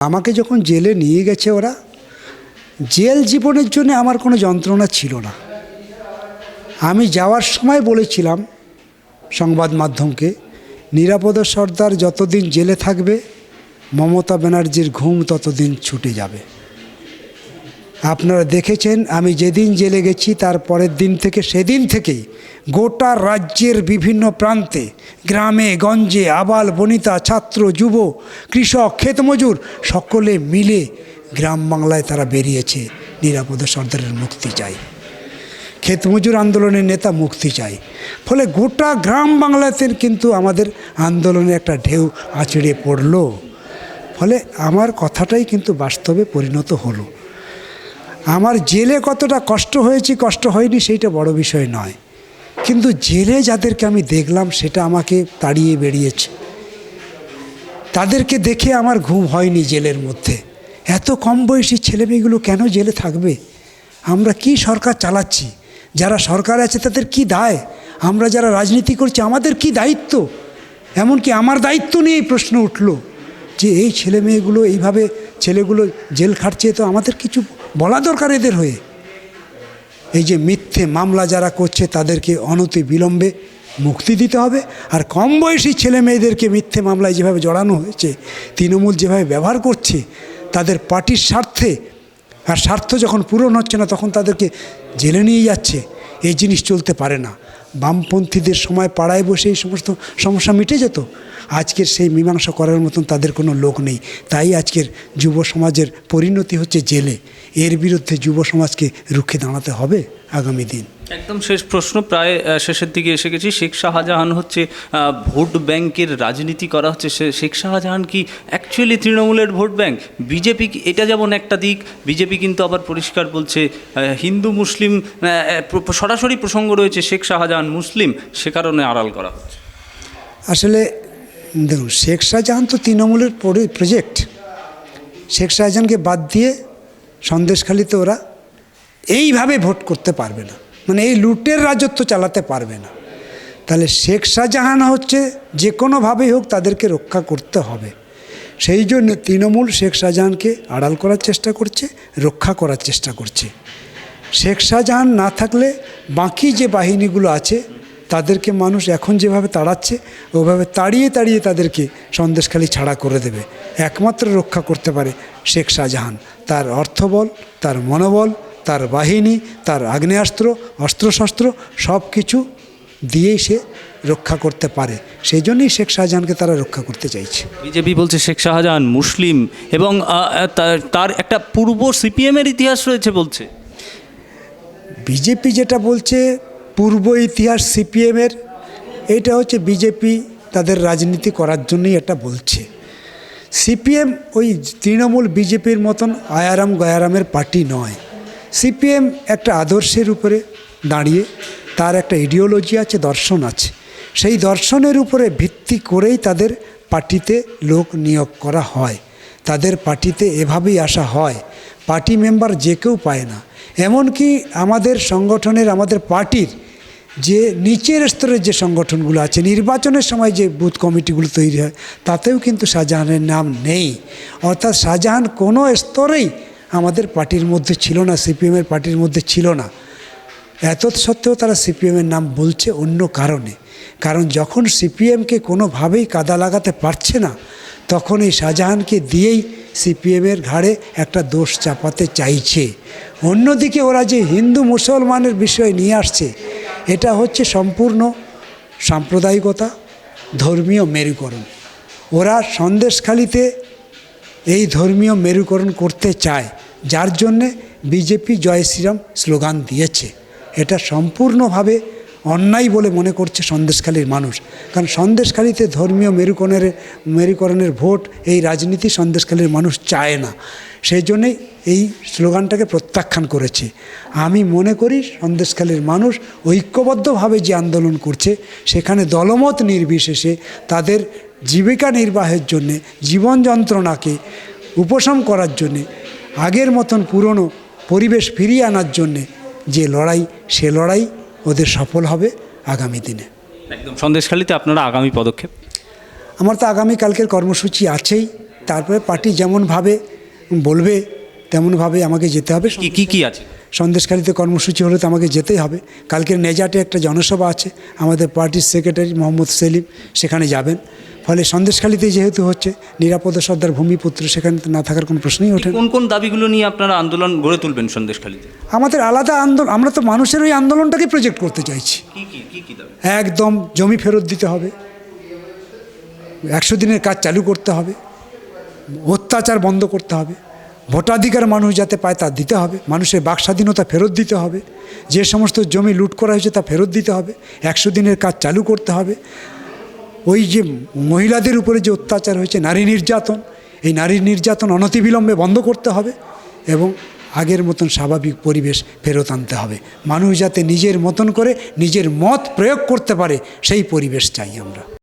আমাকে যখন জেলে নিয়ে গেছে ওরা, জেল জীবনের জন্য আমার কোনো যন্ত্রণা ছিল না। আমি যাওয়ার সময় বলেছিলাম সংবাদ মাধ্যমকে, নিরাপদ সর্দার যতদিন জেলে থাকবে, মমতা ব্যানার্জির ঘুম ততদিন ছুটে যাবে। আপনারা দেখেছেন, আমি যেদিন জেলে গেছি, তার পরের দিন থেকে, সেদিন থেকেই গোটা রাজ্যের বিভিন্ন প্রান্তে, গ্রামে, গঞ্জে, আবাল, বনিতা, ছাত্র, যুব, কৃষক, ক্ষেতমজুর, সকলে মিলে গ্রাম বাংলায় তারা বেরিয়েছে। নিরাপদ সর্দারের মুক্তি চাই। ক্ষেতমজুর আন্দোলনের নেতা মুক্তি চাই। ফলে গোটা গ্রাম বাংলাতে কিন্তু আমাদের আন্দোলনে একটা ঢেউ আছড়ে পড়ল। ফলে আমার কথাটাই কিন্তু বাস্তবে পরিণত হলো। আমার জেলে কতটা কষ্ট হয়েছে, কষ্ট হয়নি সেইটা বড় বিষয় নয়। কিন্তু জেলে যাদেরকে আমি দেখলাম সেটা আমাকে তাড়িয়ে বেরিয়েছে তাদেরকে দেখে আমার ঘুম হয়নি জেলের মধ্যে। এত কম বয়সী ছেলেমেয়েগুলো কেন জেলে থাকবে? আমরা কি সরকার চালাচ্ছি? যারা সরকার আছে তাদের কি দায়? আমরা যারা রাজনীতি করছি আমাদের কি দায়িত্ব? এমনকি আমার দায়িত্ব নিয়েই প্রশ্ন উঠল যে এই ছেলে মেয়েগুলো এইভাবে ছেলেগুলো জেল খাটছে তো আমাদের কিছু বলা দরকার এদের হয়ে। এই যে মিথ্যে মামলা যারা করছে, তাদেরকে অনতি বিলম্বে মুক্তি দিতে হবে। আর কম বয়সী ছেলে মেয়েদেরকে মিথ্যে মামলায় যেভাবে জড়ানো হয়েছে, তৃণমূল যেভাবে ব্যবহার করছে, তাদের পার্টির স্বার্থে আর স্বার্থ যখন পূরণ হচ্ছে না, তখন তাদেরকে জেলে নিয়ে যাচ্ছে। এই জিনিস চলতে পারে না। বামপন্থীদের সময় পাড়ায় বসে এই সমস্ত সমস্যা মিটে যেত। আজকের সেই মীমাংসা করার মতন তাদের কোনো লোক নেই। তাই আজকের যুব সমাজের পরিণতি হচ্ছে জেলে। এর বিরুদ্ধে যুব সমাজকে রুখে দাঁড়াতে হবে। আগামী দিন। একদম শেষ প্রশ্ন প্রায় শেষের দিকে এসে গেছি। শেখ শাহজাহান হচ্ছে ভোট ব্যাংকের রাজনীতি করা হচ্ছে। শেখ শাহজাহান কি অ্যাকচুয়ালি তৃণমূলের ভোট ব্যাংক? বিজেপি এটা যেমন একটা দিক বিজেপি কিন্তু আবার পরিষ্কার বলছে হিন্দু মুসলিম সরাসরি প্রসঙ্গ রয়েছে শেখ শাহজাহান মুসলিম সে কারণে আড়াল করা হচ্ছে। আসলে দেখুন শেখ শাহজাহান তো তৃণমূলের প্রজেক্ট শেখ শাহজাহানকে বাদ দিয়ে সন্দেশখালিতে ওরা এইভাবে ভোট করতে পারবে না। মানে এই লুটের রাজত্ব চালাতে পারবে না। তাহলে শেখ শাহজাহান হচ্ছে যে কোনোভাবেই হোক তাদেরকে রক্ষা করতে হবে। সেই জন্য তৃণমূল শেখ শাহজাহানকে আড়াল করার চেষ্টা করছে, রক্ষা করার চেষ্টা করছে। শেখ শাহজাহান না থাকলে বাকি যে বাহিনীগুলো আছে, তাদেরকে মানুষ এখন যেভাবে তাড়াচ্ছে, ওভাবে তাড়িয়ে তাড়িয়ে তাদেরকে সন্দেশখালি ছাড়া করে দেবে। একমাত্র রক্ষা করতে পারে শেখ শাহজাহান। তার অর্থবল, তার মনোবল তার বাহিনী তার আগ্নেয়াস্ত্র অস্ত্রশস্ত্র সব কিছু দিয়েই সে রক্ষা করতে পারে। সেই জন্যই শেখ শাহজাহানকে তারা রক্ষা করতে চাইছে। বিজেপি বলছে শেখ শাহজাহান মুসলিম এবং তার একটা পূর্ব সিপিএমের ইতিহাস রয়েছে বলছে। বিজেপি যেটা বলছে পূর্ব ইতিহাস সিপিএমের এটা হচ্ছে বিজেপি তাদের রাজনীতি করার জন্যই এটা বলছে। সিপিএম ওই তৃণমূল বিজেপির মতন আয়ারাম গয়ারামের পার্টি নয়। সিপিএম একটা আদর্শের উপরে দাঁড়িয়ে, তার একটা ইডিওলজি আছে, দর্শন আছে। সেই দর্শনের উপরে ভিত্তি করেই তাদের পার্টিতে লোক নিয়োগ করা হয়। তাদের পার্টিতে এভাবেই আসা হয়। পার্টি মেম্বার যে কেউ পায় না। এমনকি আমাদের সংগঠনের, আমাদের পার্টির যে নিচের স্তরের যে সংগঠনগুলো আছে, নির্বাচনের সময় যে বুথ কমিটিগুলো তৈরি হয়, তাতেও কিন্তু শাহজাহানের নাম নেই। অর্থাৎ শাহজাহান কোনো স্তরেই আমাদের পার্টির মধ্যে ছিল না, সিপিএমের পার্টির মধ্যে ছিল না। এত সত্ত্বেও তারা সিপিএমের নাম বলছে অন্য কারণে। কারণ যখন সিপিএমকে কোনোভাবেই কাদা লাগাতে পারছে না, তখন এই শাহজাহানকে দিয়েই সিপিএমের ঘাড়ে একটা দোষ চাপাতে চাইছে। অন্যদিকে ওরা যে হিন্দু মুসলমানের বিষয় নিয়ে আসছে, এটা হচ্ছে সম্পূর্ণ সাম্প্রদায়িকতা, ধর্মীয় মেরুকরণ। ওরা সন্দেশখালিতে এই ধর্মীয় মেরুকরণ করতে চায়। যার জন্যে বিজেপি জয় শ্রীরাম স্লোগান দিয়েছে। এটা সম্পূর্ণভাবে অন্যায় বলে মনে করছে সন্দেশখালীর মানুষ। কারণ সন্দেশখালীতে ধর্মীয় মেরুকরণের মেরুকরণের ভোট এই রাজনীতি সন্দেশখালীর মানুষ চায় না। সেই জন্যেই এই স্লোগানটাকে প্রত্যাখ্যান করেছে। আমি মনে করি সন্দেশখালীর মানুষ ঐক্যবদ্ধভাবে যে আন্দোলন করছে, সেখানে দলমত নির্বিশেষে তাদের জীবিকা নির্বাহের জন্যে, জীবন যন্ত্রণাকে উপশম করার জন্যে আগের মতন পুরনো পরিবেশ ফিরিয়ে আনার জন্যে যে লড়াই সে লড়াই ওদের সফল হবে আগামী দিনে। একদম। সন্দেশখালিতে আপনারা আগামী পদক্ষেপ? আমার তো আগামী কালকের কর্মসূচি আছেই। তারপরে পার্টি যেমনভাবে বলবে তেমনভাবে আমাকে যেতে হবে। কি কি কি আছে? সন্দেশখালিতে কর্মসূচি হলে তো আমাকে যেতেই হবে। কালকের নেজাটে একটা জনসভা আছে আমাদের পার্টির সেক্রেটারি মোহাম্মদ সেলিম সেখানে যাবেন। ফলে সন্দেশখালিতে যেহেতু হচ্ছে নিরাপদ সর্দার ভূমিপুত্র সেখানে তো না থাকার কোনো প্রশ্নই ওঠে কোন কোন দাবিগুলো নিয়ে আপনারা আন্দোলন গড়ে তুলবেন সন্দেশখালীতে? আমাদের আলাদা আন্দোলন আমরা তো মানুষের ওই আন্দোলনটাকে প্রজেক্ট করতে চাইছি। একদম জমি ফেরত দিতে হবে। একশো দিনের কাজ চালু করতে হবে। অত্যাচার বন্ধ করতে হবে। ভোটাধিকার মানুষ যাতে পায় তা দিতে হবে। মানুষের বাক স্বাধীনতা ফেরত দিতে হবে। যে সমস্ত জমি লুট করা হয়েছে তা ফেরত দিতে হবে। একশো দিনের কাজ চালু করতে হবে। ওই যে মহিলাদের উপরে যে অত্যাচার হয়েছে, নারী নির্যাতন, এই নারী নির্যাতন অনতিবিলম্বে বন্ধ করতে হবে এবং আগের মতন স্বাভাবিক পরিবেশ ফেরত আনতে হবে। মানুষ যাতে নিজের মতন করে নিজের মত প্রয়োগ করতে পারে, সেই পরিবেশ চাই আমরা।